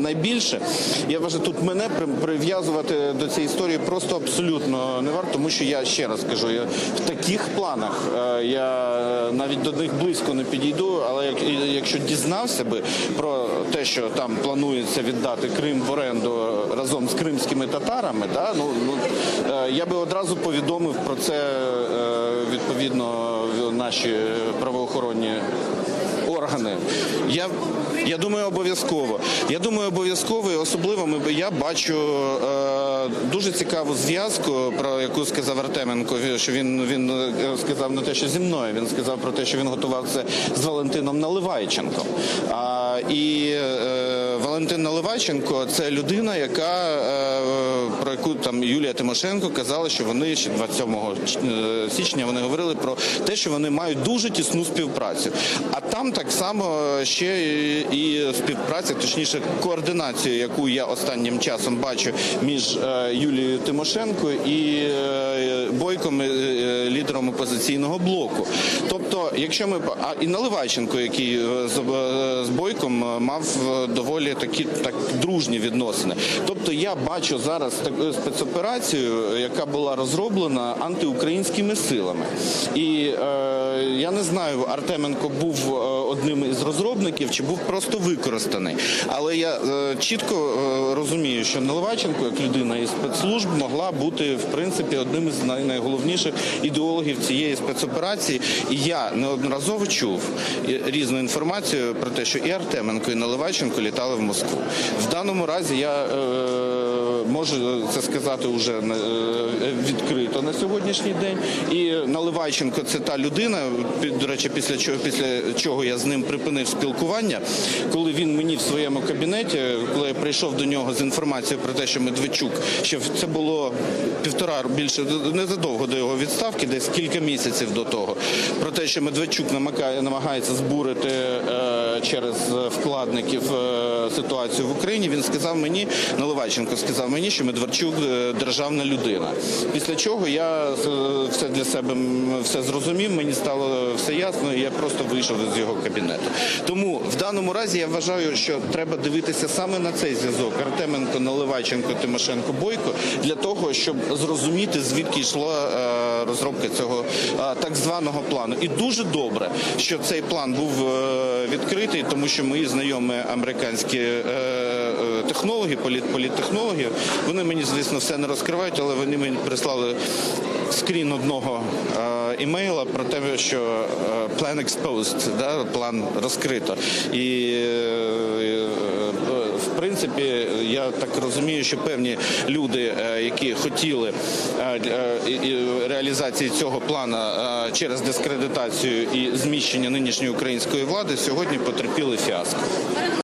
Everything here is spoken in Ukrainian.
найбільше. Я вважаю, тут мене прив'язувати до цієї історії просто абсолютно не варто, тому що я ще раз кажу, я в таких планах е, я навіть до них близько не підійду. Але якщо дізнався би про те, що там планується віддати Крим в оренду разом з кримськими татарами, да, ну, ну е, я би одразу повідомив про це е, відповідно наші правоохоронні органи. Я, я думаю, обов'язково. Я думаю, обов'язково, і особливо ми, я бачу е, дуже цікаву зв'язку, про яку сказав Артеменко, що він, він е, сказав не те, що зі мною, він сказав про те, що він готувався з Валентином Наливайченком. А, і е, Валентин Наливайченко це людина, яка е, про яку там Юлія Тимошенко казала, що вони ще 27 е, січня вони говорили про те, що вони мають дуже тісну співпрацю. А там так само ще і- співпраця, точніше, координацію, яку я останнім часом бачу між е, Юлією Тимошенко і е, Бойком, е, е, лідером опозиційного блоку. Тобто, якщо ми а і Наливайченко, який е, з, е, Бойком е, мав е, доволі такі так дружні відносини. Тобто я бачу зараз таку спецоперацію, яка була розроблена антиукраїнськими силами. І е, я не знаю, Артеменко був е, одним із розробників чи був просто використаний. Але я е, чітко е, розумію, що Наливайченко, як людина із спецслужб, могла бути в принципі одним із найголовніших ідеологів цієї спецоперації. І я неодноразово чув різну інформацію про те, що і Артеменко, і Наливайченко літали в Москву. В даному разі я е, можу це сказати вже відкрито на сьогоднішній день. І Наливайченко це та людина, до речі, після чого після чого я з ним припинив спілкування, коли він мені в своєму кабінеті, коли я прийшов до нього з інформацією про те, що Медведчук, ще це було півтора більше незадовго до його відставки, десь кілька місяців до того, про те, що Медведчук намагає- намагається збурити е, через вкладників е, ситуацію в Україні. Він сказав мені, Наливайченко сказав мені, що Медведчук е, державна людина. Після чого я е, все для себе все зрозумів, мені стало все ясно, і я просто вийшов з його кабінету. Тому в даному разі я вважаю, що треба дивитися саме на цей зв'язок Артеменко, Наливайченко, Тимошенко, Бойко для того, щоб зрозуміти звідки йшла е, розробка цього е, так званого плану. І дуже добре, що цей план був е, відкритий, тому що мої знайомі американські технології, політтехнології, технологи, політ, вони мені, звісно, все не розкривають, але вони мені прислали скрін одного е, імейла про те, що е, план exposed, да, план розкрито. І е, принципі, я так розумію, що певні люди, е, які хотіли е, реалізації цього плану е, через дискредитацію і зміщення нинішньої української влади, сьогодні потерпіли фіаско.